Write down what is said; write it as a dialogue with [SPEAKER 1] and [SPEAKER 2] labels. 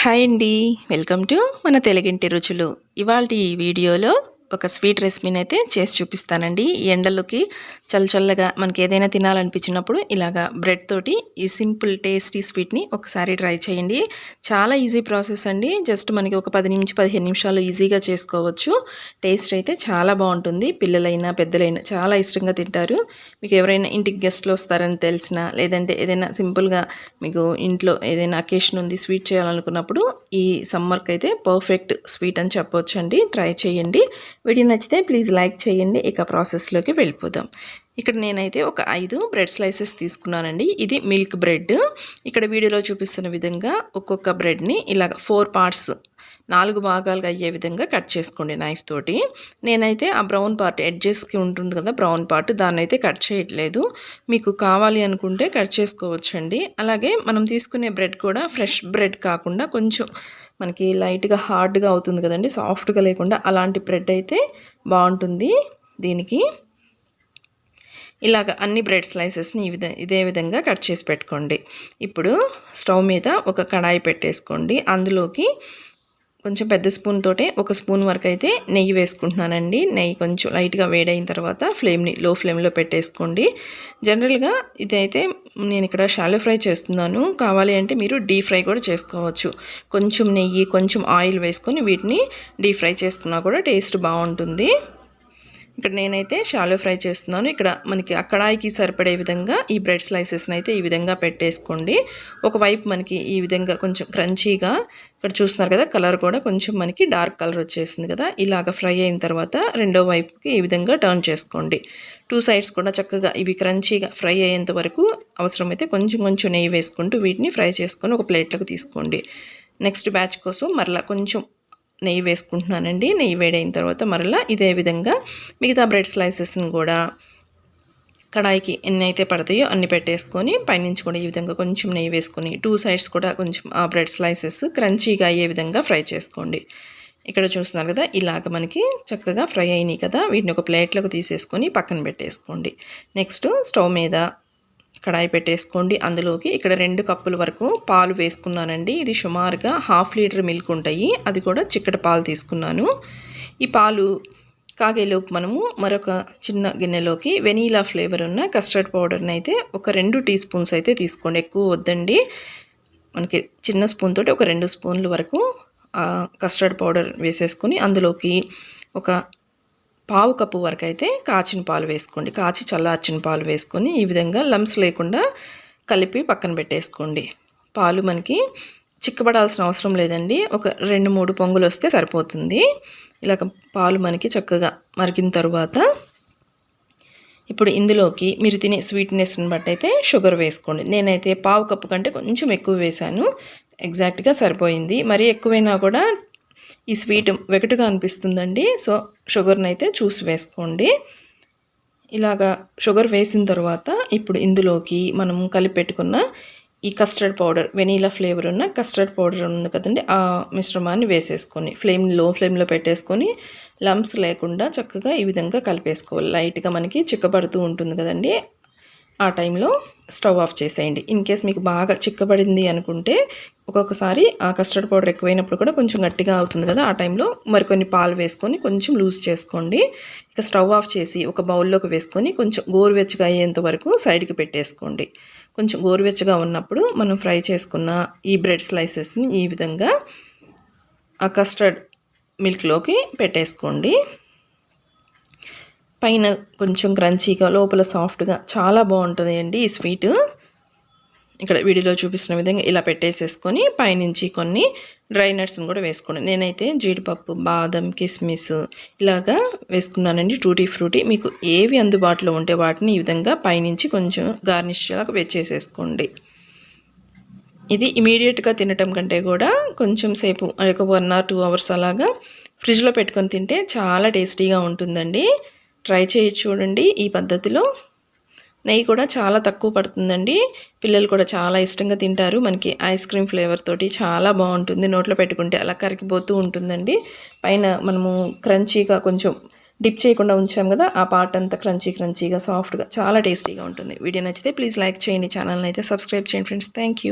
[SPEAKER 1] Hi అండి. Welcome to మన తెలుగింటి రుచులు. ఇవాళ ఈ వీడియోలో ఒక స్వీట్ రెసిపీని అయితే చేసి చూపిస్తానండి. ఈ ఎండలోకి చల్లచల్లగా మనకి ఏదైనా తినాలనిపించినప్పుడు ఇలాగా బ్రెడ్ తోటి ఈ సింపుల్ టేస్టీ స్వీట్ని ఒకసారి ట్రై చేయండి. చాలా ఈజీ ప్రాసెస్ అండి. జస్ట్ మనకి ఒక పది నుంచి పదిహేను నిమిషాలు ఈజీగా చేసుకోవచ్చు. టేస్ట్ అయితే చాలా బాగుంటుంది. పిల్లలైనా పెద్దలైనా చాలా ఇష్టంగా తింటారు. మీకు ఎవరైనా ఇంటికి గెస్ట్లు వస్తారని తెలిసినా లేదంటే ఏదైనా సింపుల్గా మీకు ఇంట్లో ఏదైనా అకేషన్ ఉంది స్వీట్ చేయాలనుకున్నప్పుడు ఈ సమ్మర్కి అయితే పర్ఫెక్ట్ స్వీట్ అని చెప్పొచ్చండి. ట్రై చేయండి. వీడియో నచ్చితే ప్లీజ్ లైక్ చేయండి. ఇక ప్రాసెస్లోకి వెళ్ళిపోదాం. ఇక్కడ నేనైతే ఒక ఐదు బ్రెడ్ స్లైసెస్ తీసుకున్నానండి. ఇది మిల్క్ బ్రెడ్. ఇక్కడ వీడియోలో చూపిస్తున్న విధంగా ఒక్కొక్క బ్రెడ్ని ఇలాగ ఫోర్ పార్ట్స్ నాలుగు భాగాలుగా అయ్యే విధంగా కట్ చేసుకోండి నైఫ్ తోటి. నేనైతే ఆ బ్రౌన్ పార్ట్ ఎడ్జెస్కి ఉంటుంది కదా బ్రౌన్ పార్ట్ దాన్ని అయితే కట్ చేయట్లేదు. మీకు కావాలి అనుకుంటే కట్ చేసుకోవచ్చండి. అలాగే మనం తీసుకునే బ్రెడ్ కూడా ఫ్రెష్ బ్రెడ్ కాకుండా కొంచెం మనకి లైట్గా హార్డ్గా అవుతుంది కదండి. సాఫ్ట్గా లేకుండా అలాంటి బ్రెడ్ అయితే బాగుంటుంది దీనికి. ఇలాగ అన్ని బ్రెడ్ స్లైసెస్ని ఈ విధ ఇదే విధంగా కట్ చేసి పెట్టుకోండి. ఇప్పుడు స్టవ్ మీద ఒక కడాయి పెట్టేసుకోండి. అందులోకి కొంచెం పెద్ద స్పూన్ తోటే ఒక స్పూన్ వరకు అయితే నెయ్యి వేసుకుంటున్నానండి. నెయ్యి కొంచెం లైట్గా వేడైన తర్వాత ఫ్లేమ్ని లో ఫ్లేమ్లో పెట్టేసుకోండి. జనరల్గా ఇదైతే నేను ఇక్కడ షాలో ఫ్రై చేస్తున్నాను. కావాలి అంటే మీరు డీప్ ఫ్రై కూడా చేసుకోవచ్చు. కొంచెం నెయ్యి కొంచెం ఆయిల్ వేసుకొని వీటిని డీప్ ఫ్రై చేసుకున్నా కూడా టేస్ట్ బాగుంటుంది. ఇక్కడ నేనైతే షాలో ఫ్రై చేస్తున్నాను. ఇక్కడ మనకి ఆ కడాయికి సరిపడే విధంగా ఈ బ్రెడ్ స్లైసెస్ని అయితే ఈ విధంగా పెట్టేసుకోండి. ఒకవైపు మనకి ఈ విధంగా కొంచెం క్రంచీగా ఇక్కడ చూస్తున్నారు కదా కలర్ కూడా కొంచెం మనకి డార్క్ కలర్ వచ్చేసింది కదా ఇలాగ ఫ్రై అయిన తర్వాత రెండో వైపుకి ఈ విధంగా టర్న్ చేసుకోండి. టూ సైడ్స్ కూడా చక్కగా ఇవి క్రంచీగా ఫ్రై అయ్యేంత వరకు అవసరమైతే కొంచెం కొంచెం నెయ్యి వేసుకుంటూ వీటిని ఫ్రై చేసుకొని ఒక ప్లేట్లోకి తీసుకోండి. నెక్స్ట్ బ్యాచ్ కోసం మరలా కొంచెం నెయ్యి వేసుకుంటున్నానండి. నెయ్యి వేడైన తర్వాత మరలా ఇదే విధంగా మిగతా బ్రెడ్ స్లైసెస్ని కూడా కడాయికి ఎన్ని అయితే పడతాయో అన్ని పెట్టేసుకొని పైనుంచి కూడా ఈ విధంగా కొంచెం నెయ్యి వేసుకొని టూ సైడ్స్ కూడా కొంచెం ఆ బ్రెడ్ స్లైసెస్ క్రంచీగా అయ్యే విధంగా ఫ్రై చేసుకోండి. ఇక్కడ చూస్తున్నారు కదా ఇలాగ మనకి చక్కగా ఫ్రై అయినాయి కదా. వీటిని ఒక ప్లేట్లోకి తీసేసుకొని పక్కన పెట్టేసుకోండి. నెక్స్ట్ స్టవ్ మీద కడాయి పెట్టేసుకోండి. అందులోకి ఇక్కడ రెండు కప్పుల వరకు పాలు వేసుకున్నానండి. ఇది సుమారుగా హాఫ్ లీటర్ మిల్క్ ఉంటాయి. అది కూడా చిక్కటి పాలు తీసుకున్నాను. ఈ పాలు కాగేలోపు మనము మరొక చిన్న గిన్నెలోకి వెనీలా ఫ్లేవర్ ఉన్న కస్టర్డ్ పౌడర్ని అయితే ఒక రెండు టీ స్పూన్స్ అయితే తీసుకోండి. ఎక్కువ వద్దండి. మనకి చిన్న స్పూన్ తోటి ఒక రెండు స్పూన్ల వరకు కస్టర్డ్ పౌడర్ వేసేసుకొని అందులోకి ఒక పావు కప్పు వరకు అయితే కాచిన పాలు వేసుకోండి. కాచి చల్లార్చిన పాలు వేసుకొని ఈ విధంగా లమ్స్ లేకుండా కలిపి పక్కన పెట్టేసుకోండి. పాలు మనకి చిక్కబడాల్సిన అవసరం లేదండి. ఒక రెండు మూడు పొంగులు వస్తే సరిపోతుంది. ఇలాగ పాలు మనకి చక్కగా మరిగిన తర్వాత ఇప్పుడు ఇందులోకి మీరు తినే స్వీట్నెస్ని బట్టి అయితే షుగర్ వేసుకోండి. నేనైతే పావు కప్పు కంటే కొంచెం ఎక్కువ వేశాను. ఎగ్జాక్ట్గా సరిపోయింది. మరీ ఎక్కువైనా కూడా ఈ స్వీట్ వెగటుగా అనిపిస్తుందండి. సో షుగర్ని అయితే చూసి వేసుకోండి. ఇలాగా షుగర్ వేసిన తర్వాత ఇప్పుడు ఇందులోకి మనం కలిపెట్టుకున్న ఈ కస్టర్డ్ పౌడర్ వెనీలా ఫ్లేవర్ ఉన్న కస్టర్డ్ పౌడర్ ఉంది కదండి ఆ మిశ్రమాన్ని వేసేసుకొని ఫ్లేమ్లో ఫ్లేమ్లో పెట్టేసుకొని లంప్స్ లేకుండా చక్కగా ఈ విధంగా కలిపేసుకోవాలి. లైట్గా మనకి చిక్కబడుతూ ఉంటుంది కదండి. ఆ టైంలో స్టవ్ ఆఫ్ చేసేయండి. ఇన్ కేస్ మీకు బాగా చిక్కబడింది అనుకుంటే ఒక్కొక్కసారి ఆ కస్టర్డ్ పౌడర్ ఎక్కువైనప్పుడు కూడా కొంచెం గట్టిగా అవుతుంది కదా ఆ టైంలో మరికొన్ని పాలు వేసుకొని కొంచెం లూజ్ చేసుకోండి. ఇక స్టవ్ ఆఫ్ చేసి ఒక బౌల్లోకి వేసుకొని కొంచెం గోరువెచ్చగా అయ్యేంత వరకు సైడ్కి పెట్టేసుకోండి. కొంచెం గోరువెచ్చగా ఉన్నప్పుడు మనం ఫ్రై చేసుకున్న ఈ బ్రెడ్ స్లైసెస్ని ఈ విధంగా ఆ కస్టర్డ్ మిల్క్లోకి పెట్టేసుకోండి. పైన కొంచెం క్రంచీగా లోపల సాఫ్ట్గా చాలా బాగుంటుంది అండి ఈ స్వీట్. ఇక్కడ వీడియోలో చూపిస్తున్న విధంగా ఇలా పెట్టేసేసుకొని పైనుంచి కొన్ని డ్రై నట్స్ని కూడా వేసుకోండి. నేనైతే జీడిపప్పు బాదం కిస్మిస్ ఇలాగా వేసుకున్నానండి. Tutti frutti. మీకు ఏవి అందుబాటులో ఉంటే వాటిని ఈ విధంగా పైనుంచి కొంచెం గార్నిష్ లాగా వేసేసేసుకోండి ఇది ఇమీడియట్గా తినటం కంటే కూడా కొంచెం సేపు ఒక వన్ ఆర్ టూ అవర్స్ అలాగా ఫ్రిడ్జ్లో పెట్టుకొని తింటే చాలా టేస్టీగా ఉంటుందండి. ట్రై చేయి చూడండి ఈ పద్ధతిలో. నెయ్యి కూడా చాలా తక్కువ పడుతుందండి. పిల్లలు కూడా చాలా ఇష్టంగా తింటారు. మనకి ఐస్ క్రీమ్ ఫ్లేవర్ తోటి చాలా బాగుంటుంది. నోట్లో పెట్టుకుంటే అలా కరిగిపోతూ ఉంటుందండి. పైన మనము క్రంచీగా కొంచెం డిప్ చేయకుండా ఉంచాం కదా ఆ పార్ట్ అంతా క్రంచీ క్రంచీగా సాఫ్ట్గా చాలా టేస్టీగా ఉంటుంది. వీడియో నచ్చితే ప్లీజ్ లైక్ చేయండి. ఛానల్ని అయితే సబ్స్క్రైబ్ చేయండి ఫ్రెండ్స్. థ్యాంక్